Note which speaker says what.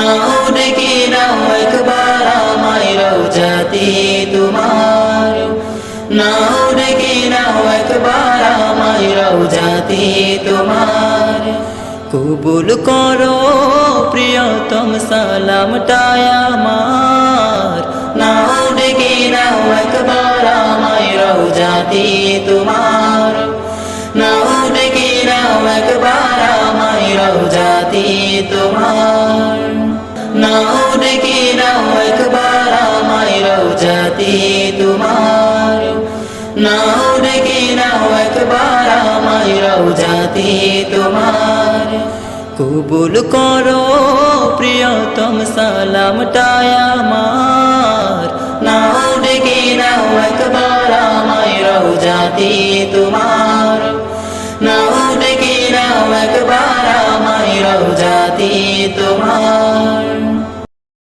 Speaker 1: নাও ডেকে নাও একবার আমায় রোজাতে তোমার নাও ডেকে নাও একবার আমায় রোজাতে তোমার কবুল করো প্রিয়তম সালামটায় আমার। নাও ডেকে নাও একবার আমায় রোজাতে তোমার। নাও ডেকে নাও একবার আমায় রোজাতে তোমার। নাও ডেকে নাও একবার আমায় রোজাতে তোমার। নাও ডেকে নাও একবার আমায় তোমার। কবুল করো প্রিয়তম সালামটায় আমার। নাও ডেকে নাও একবার আমায় রোজাতে তোমার। নাও ডেকে নাও একবার আমায় রোজাতে তোমার।